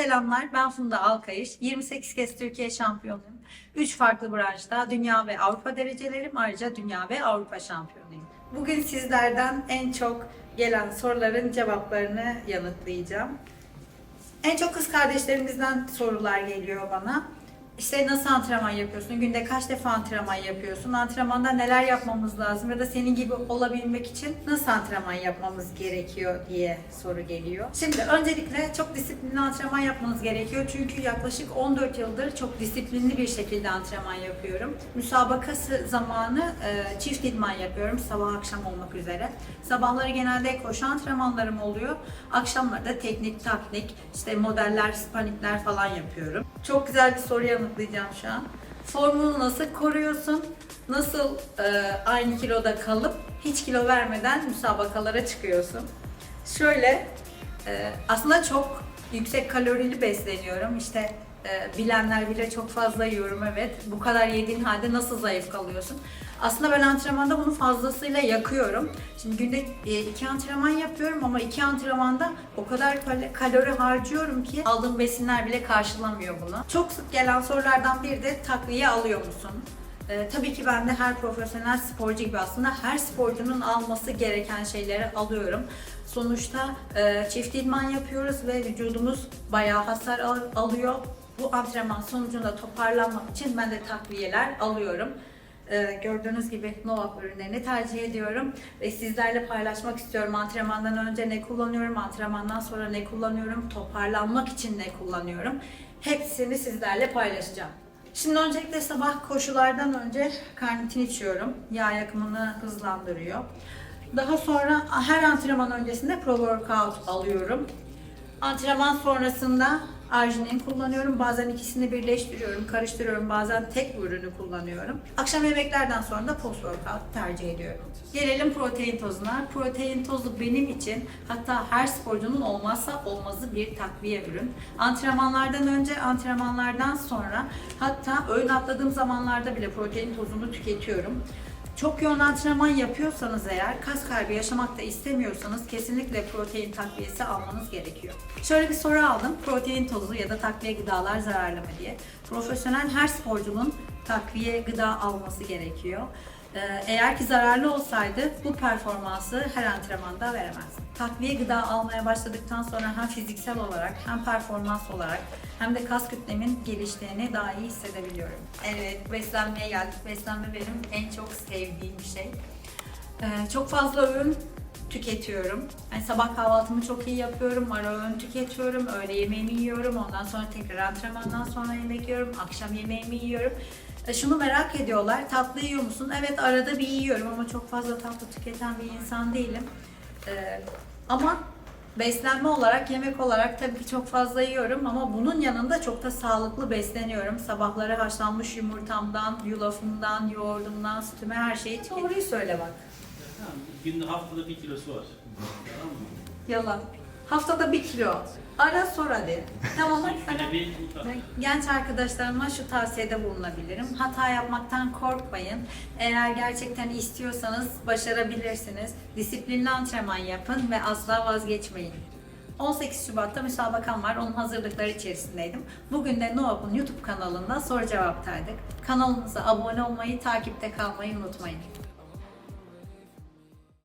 Selamlar, ben Funda Alkayış. 28 kez Türkiye şampiyonuyum. 3 farklı branşta dünya ve Avrupa derecelerim, ayrıca dünya ve Avrupa şampiyonuyum. Bugün sizlerden en çok gelen soruların cevaplarını yanıtlayacağım. En çok kız kardeşlerimizden sorular geliyor bana. İşte nasıl antrenman yapıyorsun? Günde kaç defa antrenman yapıyorsun? Antrenmanda neler yapmamız lazım? Ya da senin gibi olabilmek için nasıl antrenman yapmamız gerekiyor diye soru geliyor. Şimdi öncelikle çok disiplinli antrenman yapmanız gerekiyor. Çünkü yaklaşık 14 yıldır çok disiplinli bir şekilde antrenman yapıyorum. Müsabakası zamanı e, çift idman yapıyorum. Sabah akşam olmak üzere. Sabahları genelde koşu antrenmanlarım oluyor. Akşamları da teknik, taktik, işte modeller, spanikler falan yapıyorum. Çok güzel bir soru yanıtlayacağım şu an. Formunu nasıl koruyorsun? Nasıl e, aynı kiloda kalıp hiç kilo vermeden müsabakalara çıkıyorsun? Şöyle, e, aslında çok yüksek kalorili besleniyorum. İşte e, bilenler bile çok fazla yiyorum evet. Bu kadar yediğin halde nasıl zayıf kalıyorsun? Aslında ben antrenmanda bunu fazlasıyla yakıyorum. Şimdi günde e, iki antrenman yapıyorum ama iki antrenmanda o kadar kal- kalori harcıyorum ki aldığım besinler bile karşılamıyor bunu. Çok sık gelen sorulardan biri de takviye alıyor musun? Ee, tabii ki ben de her profesyonel sporcu gibi aslında her sporcunun alması gereken şeyleri alıyorum. Sonuçta e, çift idman yapıyoruz ve vücudumuz bayağı hasar al- alıyor. Bu antrenman sonucunda toparlanmak için ben de takviyeler alıyorum. Ee, gördüğünüz gibi Novak ürünlerini tercih ediyorum ve sizlerle paylaşmak istiyorum. Antrenmandan önce ne kullanıyorum, antrenmandan sonra ne kullanıyorum, toparlanmak için ne kullanıyorum. Hepsini sizlerle paylaşacağım. Şimdi öncelikle sabah koşulardan önce karnitin içiyorum. Yağ yakımını hızlandırıyor. Daha sonra her antrenman öncesinde pro-workout alıyorum. Antrenman sonrasında arginin kullanıyorum. Bazen ikisini birleştiriyorum, karıştırıyorum. Bazen tek ürünü kullanıyorum. Akşam yemeklerden sonra da post workout tercih ediyorum. Gelelim protein tozuna. Protein tozu benim için hatta her sporcunun olmazsa olmazı bir takviye ürün. Antrenmanlardan önce, antrenmanlardan sonra hatta öğün atladığım zamanlarda bile protein tozunu tüketiyorum. Çok yoğun antrenman yapıyorsanız eğer, kas kaybı yaşamak da istemiyorsanız kesinlikle protein takviyesi almanız gerekiyor. Şöyle bir soru aldım. Protein tozu ya da takviye gıdalar zararlı mı diye. Profesyonel her sporcunun takviye gıda alması gerekiyor. Ee, Eğer ki zararlı olsaydı bu performansı her antrenmanda veremez. Takviye gıda almaya başladıktan sonra hem fiziksel olarak hem performans olarak hem de kas kütlemin geliştiğini daha iyi hissedebiliyorum. Evet, beslenmeye geldik. Beslenme benim en çok sevdiğim şey. Ee, çok fazla öğün tüketiyorum. Yani sabah kahvaltımı çok iyi yapıyorum, ara öğün tüketiyorum, öğle yemeğimi yiyorum, ondan sonra tekrar antrenmandan sonra yemek yiyorum, akşam yemeğimi yiyorum. E, şunu merak ediyorlar, tatlı yiyor musun? Evet arada bir yiyorum ama çok fazla tatlı tüketen bir insan değilim. E, ama beslenme olarak, yemek olarak tabii ki çok fazla yiyorum ama bunun yanında çok da sağlıklı besleniyorum. Sabahları haşlanmış yumurtamdan, yulafımdan, yoğurdumdan, sütüme her şeyi tüketiyorum. Doğruyu söyle bak. Tamam, günde haftada bir kilosu var. Yalan. Haftada bir kilo. Ara sor hadi. Tamam. Ben Genç arkadaşlarıma şu tavsiyede bulunabilirim. Hata yapmaktan korkmayın. Eğer gerçekten istiyorsanız başarabilirsiniz. Disiplinli antrenman yapın ve asla vazgeçmeyin. 18 Şubat'ta müsabakam var. Onun hazırlıkları içerisindeydim. Bugün de Novak'ın YouTube kanalında soru cevaptaydık. Kanalımıza abone olmayı, takipte kalmayı unutmayın.